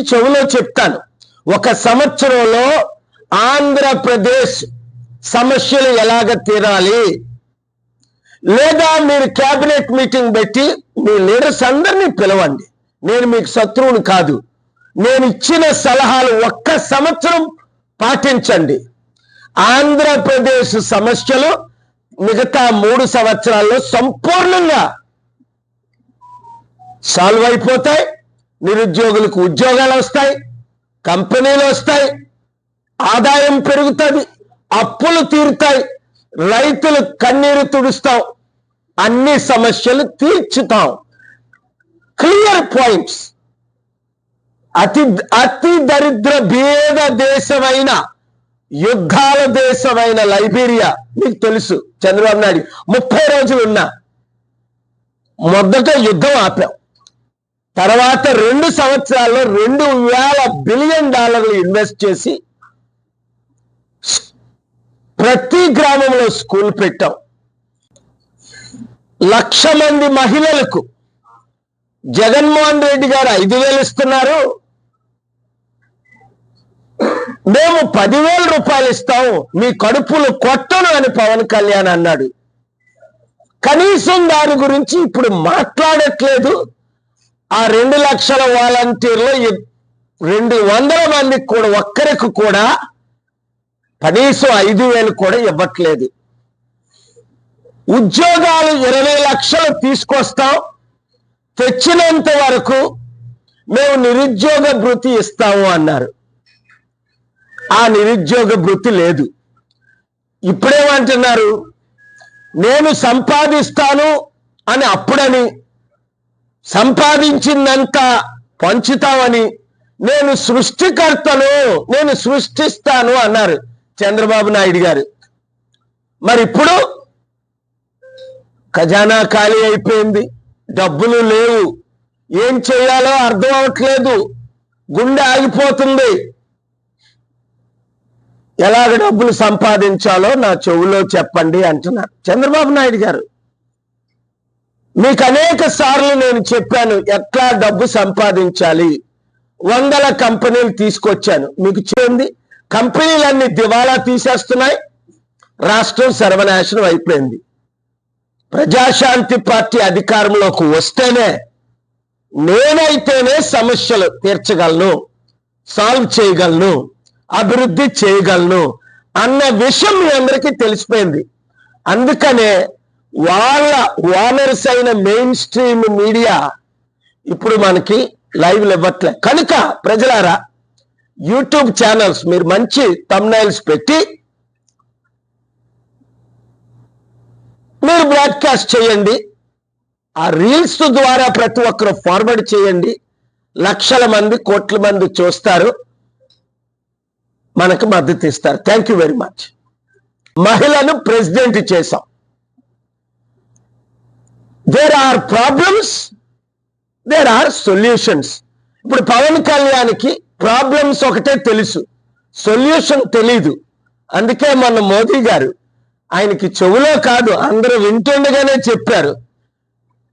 చెవులో చెప్తాను. ఒక సంవత్సరంలో ఆంధ్రప్రదేశ్ సమస్యలు ఎలాగ తీరాలి? లేదా మీరు కేబినెట్ మీటింగ్ పెట్టి మీ లీడర్స్ అందరినీ పిలవండి. నేను మీకు శత్రువుని కాదు. నేను ఇచ్చిన సలహాలు ఒక్క సంవత్సరం పాటించండి. ఆంధ్రప్రదేశ్ సమస్యలు మిగతా మూడు సంవత్సరాల్లో సంపూర్ణంగా సాల్వ్ అయిపోతాయి. నిరుద్యోగులకు ఉద్యోగాలు వస్తాయి కంపెనీలు వస్తాయి ఆదాయం పెరుగుతుంది అప్పులు తీరుతాయి రైతులు కన్నీరు తుడుస్తాం అన్ని సమస్యలు తీర్చుతాం. Clear points. అతి అతి దరిద్ర భేద దేశమైన యుద్ధాల దేశమైన లైబీరియా మీకు తెలుసు చంద్రబాబు నాయుడు ముప్పై రోజులు ఉన్నా మొదట యుద్ధం ఆపాం. తర్వాత రెండు సంవత్సరాల్లో రెండు వేల బిలియన్ డాలర్లు ఇన్వెస్ట్ చేసి ప్రతి గ్రామంలో స్కూల్ పెట్టాం. లక్ష మంది మహిళలకు జగన్మోహన్ రెడ్డి గారు ఐదు వేలు ఇస్తున్నారు. మేము పదివేల రూపాయలు ఇస్తాము మీ కడుపులు కొట్టను అని పవన్ కళ్యాణ్ అన్నాడు. కనీసం దాని గురించి ఇప్పుడు మాట్లాడట్లేదు. ఆ రెండు లక్షల వాలంటీర్లు రెండు వందల మందికి కూడా ఒక్కరికి కూడా కనీసం ఐదు వేలు కూడా ఇవ్వట్లేదు. ఉద్యోగాలు ఇరవై లక్షలు తీసుకొస్తాం. తెచ్చినంత వరకు మేము నిరుద్యోగ భృతి ఇస్తాము అన్నారు. ఆ నిరుద్యోగ భృతి లేదు. ఇప్పుడేమంటున్నారు? నేను సంపాదిస్తాను అని అప్పుడని సంపాదించిందంతా పంచుతామని నేను సృష్టికర్తను నేను సృష్టిస్తాను అన్నారు చంద్రబాబు నాయుడు గారు. మరి ఇప్పుడు ఖజానా ఖాళీ అయిపోయింది డబ్బులు లేవు. ఏం చేయాలో అర్థం అవట్లేదు గుండె ఆగిపోతుంది. ఎలాగ డబ్బులు సంపాదించాలో నా చెవులో చెప్పండి అంటున్నారు చంద్రబాబు నాయుడు గారు. మీకు అనేక సార్లు నేను చెప్పాను ఎట్లా డబ్బు సంపాదించాలి? వందల కంపెనీలు తీసుకొచ్చాను. మీకు చూడండి కంపెనీలన్నీ దివాలా తీసేస్తున్నాయి. రాష్ట్రం సర్వనాశనం అయిపోయింది. ప్రజాశాంతి పార్టీ అధికారంలోకి వస్తేనే నేనైతేనే సమస్యలు తీర్చగలను సాల్వ్ చేయగలను అభివృద్ధి చేయగలను అన్న విషయం మీ అందరికీ తెలిసిపోయింది. అందుకనే వాళ్ళ ఓనర్స్ అయిన మెయిన్ స్ట్రీమ్ మీడియా ఇప్పుడు మనకి లైవ్లు ఇవ్వట్లే. కనుక ప్రజలారా యూట్యూబ్ ఛానల్స్ మీరు మంచి తమ్నైల్స్ పెట్టి మీరు బ్రాడ్కాస్ట్ చేయండి. ఆ రీల్స్ ద్వారా ప్రతి ఒక్కరు ఫార్వర్డ్ చేయండి. లక్షల మంది కోట్ల మంది చూస్తారు. మనకు మద్దతు ఇస్తారు. థ్యాంక్ యూ వెరీ మచ్ మహిళను ప్రెసిడెంట్ చేశాం. There are problems there are solutions ఇప్పుడు పవన్ కళ్యాణ్కి ప్రాబ్లమ్స్ ఒకటే తెలుసు. సొల్యూషన్ తెలీదు. అందుకే మన మోదీ గారు ఆయనకి చెవులో కాదు అందరూ వింటుండగానే చెప్పారు.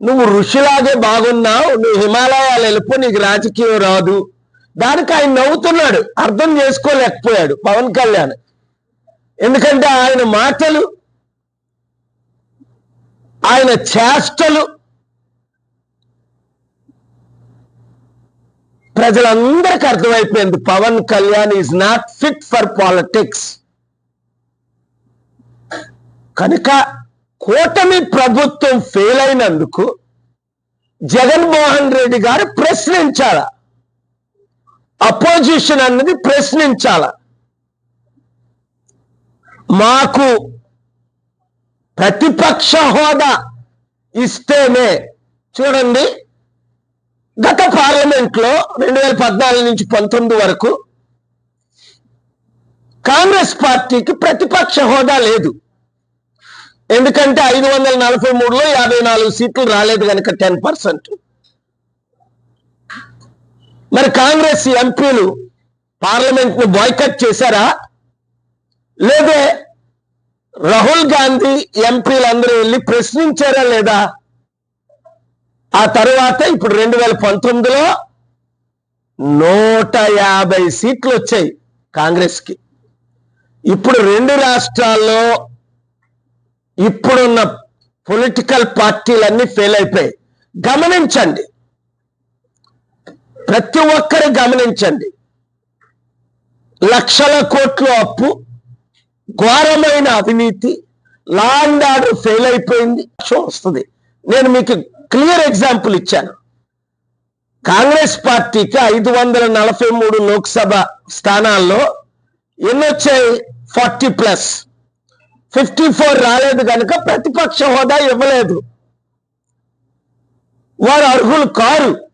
నువ్వు ఋషిలాగే బాగున్నావు నువ్వు హిమాలయాలు వెళ్ళిపో నీకు రాజకీయం రాదు. దానికి ఆయన నవ్వుతున్నాడు. అర్థం చేసుకోలేకపోయాడు పవన్ కళ్యాణ్. ఎందుకంటే ఆయన మాటలు ఆయన చేష్టలు ప్రజలందరికీ అర్థమైపోయింది. Pawan Kalyan is not fit for politics కనుక కూటమి ప్రభుత్వం ఫెయిల్ అయినందుకు జగన్మోహన్ రెడ్డి గారు ప్రశ్నించాల. అపోజిషన్ అన్నది ప్రశ్నించాల. మాకు ప్రతిపక్ష హోదా ఇస్తేనే. చూడండి గత పార్లమెంట్లో రెండు వేల పద్నాలుగు నుంచి పంతొమ్మిది వరకు కాంగ్రెస్ పార్టీకి ప్రతిపక్ష హోదా లేదు. ఎందుకంటే ఐదు వందల నలభై మూడులో యాభై నాలుగు సీట్లు రాలేదు కనుక టెన్ పర్సెంట్. మరి కాంగ్రెస్ ఎంపీలు పార్లమెంట్ను బాయ్కట్ చేశారా? లేదే రాహుల్ గాంధీ ఎంపీలందరూ వెళ్ళి ప్రశ్నించారా లేదా? ఆ తర్వాత ఇప్పుడు రెండు వేల పంతొమ్మిదిలో నూట యాభై సీట్లు వచ్చాయి కాంగ్రెస్కి. ఇప్పుడు రెండు రాష్ట్రాల్లో ఇప్పుడున్న పొలిటికల్ పార్టీలన్నీ ఫెయిల్ అయిపోయాయి. గమనించండి. ప్రతి ఒక్కరు గమనించండి. లక్షల కోట్ల అప్పు ఘోరమైన అవినీతి లా అండ్ ఆర్డర్ ఫెయిల్ అయిపోయింది. వస్తుంది. నేను మీకు క్లియర్ ఎగ్జాంపుల్ ఇచ్చాను. కాంగ్రెస్ పార్టీకి ఐదు వందల నలభై మూడు లోక్సభ స్థానాల్లో ఎన్నొచ్చాయి ఫార్టీ ప్లస్. ఫిఫ్టీ ఫోర్ రాలేదు కనుక ప్రతిపక్ష హోదా ఇవ్వలేదు. వారు అర్హులు కారు.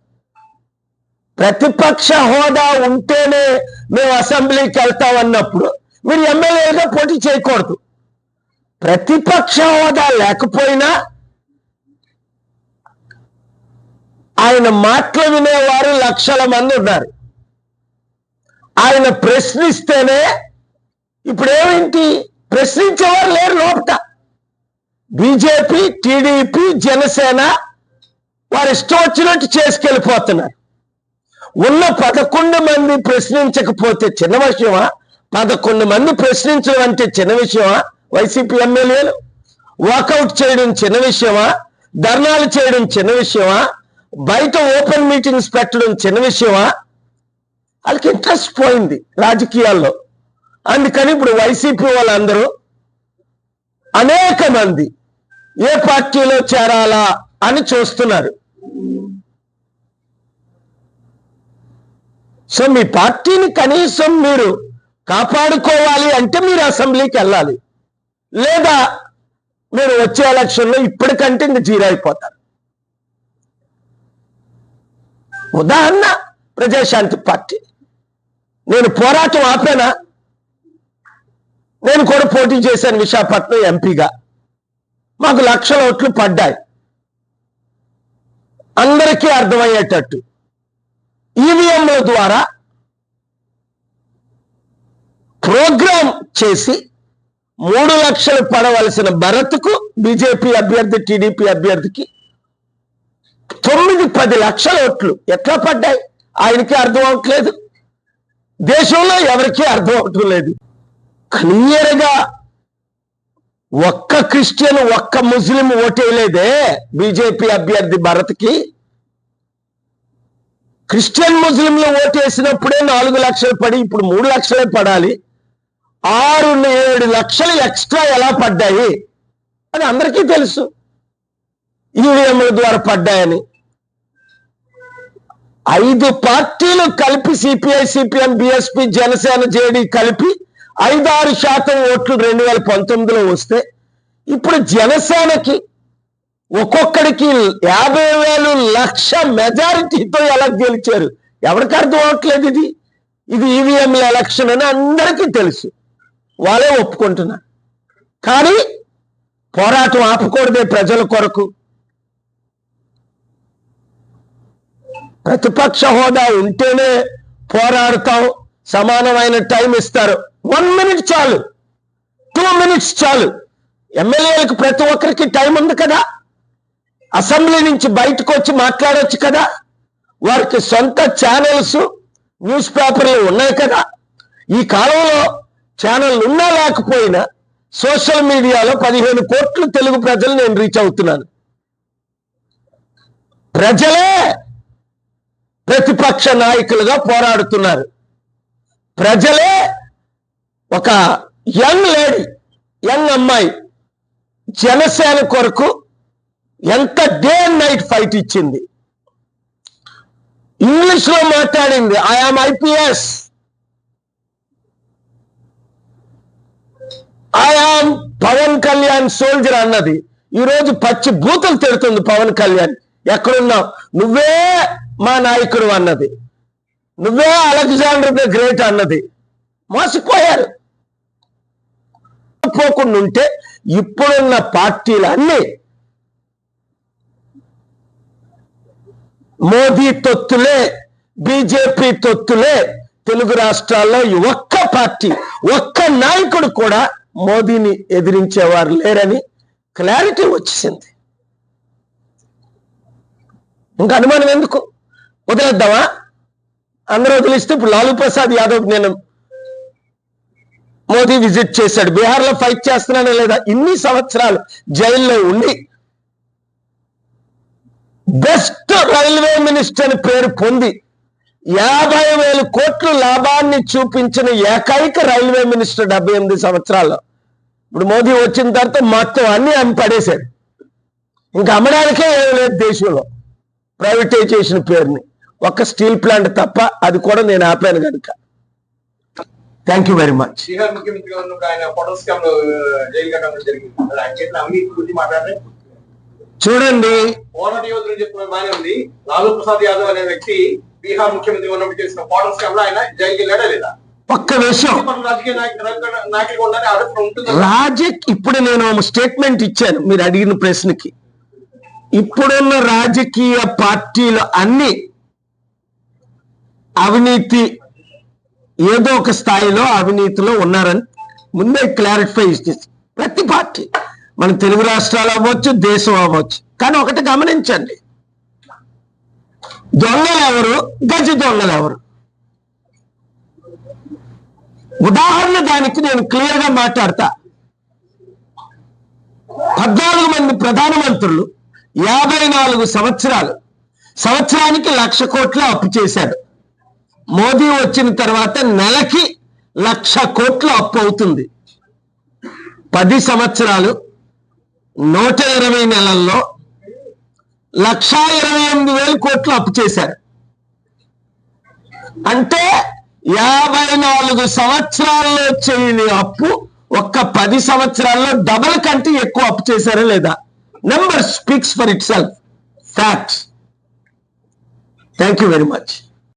ప్రతిపక్ష హోదా ఉంటేనే మేము అసెంబ్లీకి వెళ్తామన్నప్పుడు మీరు ఎమ్మెల్యేలుగా పోటీ చేయకూడదు. ప్రతిపక్ష హోదా లేకపోయినా ఆయన మాటలు వినేవారు లక్షల మంది ఉన్నారు. ఆయన ప్రశ్నిస్తేనే ఇప్పుడు ఏమిటి ప్రశ్నించేవారు లేరు లోపట. బీజేపీ టీడీపీ జనసేన వారు ఇష్టం వచ్చినట్టు చేసుకెళ్ళిపోతున్నారు. ఉన్న పదకొండు మంది ప్రశ్నించకపోతే చిన్న విషయమా? పదకొండు మంది ప్రశ్నించడం అంటే చిన్న విషయమా? వైసీపీ ఎమ్మెల్యేలు? వాకౌట్ చేయడం చిన్న విషయమా? ధర్నాలు చేయడం చిన్న విషయమా? బయట ఓపెన్ మీటింగ్స్ పెట్టడం చిన్న విషయమా? వాళ్ళకి ఇంట్రెస్ట్ పోయింది రాజకీయాల్లో. అందుకని ఇప్పుడు వైసీపీ వాళ్ళందరూ అనేక మంది ఏ పార్టీలో చేరాలా అని చూస్తున్నారు. సో మీ పార్టీని కనీసం మీరు కాపాడుకోవాలి అంటే మీరు అసెంబ్లీకి వెళ్ళాలి. లేదా మీరు వచ్చే ఎలక్షన్లో ఇప్పటికంటే ఇంక జీరో అయిపోతారు. ఉదాహరణ ప్రజాశాంతి పార్టీ. నేను పోరాటం ఆపానా? నేను కూడా పోటీ చేశాను విశాఖపట్నం ఎంపీగా. మాకు లక్షల ఓట్లు పడ్డాయి. అందరికీ అర్థమయ్యేటట్టు. ఈవీఎంల ద్వారా ప్రోగ్రామ్ చేసి మూడు లక్షలు పడవలసిన భరత్కు బీజేపీ అభ్యర్థి టీడీపీ అభ్యర్థికి తొమ్మిది పది లక్షల ఓట్లు ఎట్లా పడ్డాయి? ఆయనకి అర్థం అవట్లేదు దేశంలో ఎవరికీ అర్థం అవటం లేదు. క్లియర్గా ఒక్క క్రిస్టియన్ ఒక్క ముస్లిం ఓటేయలేదే బీజేపీ అభ్యర్థి భరత్కి. క్రిస్టియన్ ముస్లింలు ఓటేసినప్పుడే నాలుగు లక్షలు పడి ఇప్పుడు మూడు లక్షలే పడాలి. ఆరు ఏడు లక్షలు ఎక్స్ట్రా ఎలా పడ్డాయి? అని అందరికీ తెలుసు. ఈవీఎంల ద్వారా పడ్డాయని. ఐదు పార్టీలు కలిపి CPI CPM BSP Janasena JD కలిపి ఐదారు శాతం ఓట్లు రెండు వేల పంతొమ్మిదిలో వస్తే ఇప్పుడు జనసేనకి ఒక్కొక్కడికి యాభై వేలు లక్ష మెజారిటీతో ఎలా గెలిచారు? ఎవరికి అర్థం అవట్లేదు ఇది. ఇది ఈవీఎంల ఎలక్షన్ అని అందరికీ తెలుసు. వాళ్ళే ఒప్పుకుంటున్నారు. కానీ పోరాటం ఆపకూడదే ప్రజల కొరకు. ప్రతిపక్ష హోదా ఉంటేనే పోరాడతాం సమానమైన టైం ఇస్తారు. వన్ మినిట్ చాలు. టూ మినిట్స్ చాలు. ఎమ్మెల్యేలకు ప్రతి ఒక్కరికి టైం ఉంది కదా? అసెంబ్లీ నుంచి బయటకు వచ్చి మాట్లాడవచ్చు కదా? వారికి సొంత ఛానల్స్ న్యూస్ పేపర్లు ఉన్నాయి కదా? ఈ కాలంలో ఛానల్ ఉన్నా లేకపోయినా సోషల్ మీడియాలో పదిహేను కోట్ల తెలుగు ప్రజలు నేను రీచ్ అవుతున్నాను. ప్రజలే ప్రతిపక్ష నాయకులుగా పోరాడుతున్నారు. ప్రజలే ఒక యంగ్ లేడీ యంగ్ అమ్మాయి జనసేన కొరకు ఎంత డే అండ్ నైట్ ఫైట్ ఇచ్చింది. ఇంగ్లీష్లో మాట్లాడింది I am IPS I am Pawan Kalyan soldier అన్నది. ఈరోజు పచ్చి బూతులు తిడుతుంది పవన్ కళ్యాణ్. ఎక్కడున్నావు? నువ్వే మా నాయకుడు అన్నది. నువ్వే అలెగ్జాండర్ ద గ్రేట్ అన్నది. మోసపోయారు. పోకుండా ఉంటే ఇప్పుడున్న పార్టీలన్నీ మోదీ తొత్తులే బీజేపీ తొత్తులే తెలుగు రాష్ట్రాల్లో ఈ ఒక్క పార్టీ ఒక్క నాయకుడు కూడా మోదీని ఎదిరించేవారు లేరని క్లారిటీ వచ్చేసింది. ఇంకా అనుమానం ఎందుకు? వదిలేద్దామా? అందరూ వదిలిస్తే ఇప్పుడు లాలూ ప్రసాద్ యాదవ్ నేను మోదీ విజిట్ చేశాడు. బీహార్లో ఫైట్ చేస్తున్నానే లేదా? ఇన్ని సంవత్సరాలు జైల్లో ఉండి బెస్ట్ రైల్వే మినిస్టర్ అని పేరు పొంది యాభై వేల కోట్లు లాభాన్ని చూపించిన ఏకైక రైల్వే మినిస్టర్ డెబ్బై ఎనిమిది సంవత్సరాల్లో. ఇప్పుడు మోదీ వచ్చిన తర్వాత మొత్తం అన్ని అమ్మి పడేశాడు ఇంకా అమ్మడానికే ఏం లేదు దేశంలో. ప్రైవేటైజేషన్ పేరుని. ఒక్క స్టీల్ ప్లాంట్ తప్ప అది కూడా నేను ఆపాను కనుక. థ్యాంక్ యూ వెరీ మచ్ చూడండి. లాలూ ప్రసాద్ యాదవ్ అనే వ్యక్తి బీహార్ ముఖ్యమంత్రి ఉన్నప్పుడు చేసిన ఫోటో స్కామ్లో ఆయన జైలుకి వెళ్ళాడా లేదా? ఒక్క విషయం పలు రాజకీయ ఇప్పుడు నేను స్టేట్మెంట్ ఇచ్చాను మీరు అడిగిన ప్రశ్నకి. ఇప్పుడున్న రాజకీయ పార్టీలు అన్ని అవినీతి ఏదో ఒక స్థాయిలో అవినీతిలో ఉన్నారని ముందే క్లారిఫై చేసి. ప్రతి పార్టీ మన తెలుగు రాష్ట్రాలు అవ్వచ్చు దేశం అవ్వచ్చు. కానీ ఒకటి గమనించండి దొంగలు ఎవరు? గజ దొంగలు ఎవరు? ఉదాహరణ దానికి నేను క్లియర్గా మాట్లాడతా. పద్నాలుగు మంది ప్రధానమంత్రులు యాభై నాలుగు సంవత్సరాలు సంవత్సరానికి లక్ష కోట్లు అప్పు చేశారు. మోదీ వచ్చిన తర్వాత నెలకి లక్ష కోట్ల అప్పు అవుతుంది. పది సంవత్సరాలు నూట ఇరవై నెలల్లో లక్షా ఇరవై ఎనిమిది వేల కోట్లు అప్పు చేశారు. అంటే యాభై నాలుగు సంవత్సరాల్లో చేయని అప్పు ఒక్క పది సంవత్సరాల్లో డబల్ కంటే ఎక్కువ అప్పు చేశారా లేదా? Number speaks for itself facts thank you very much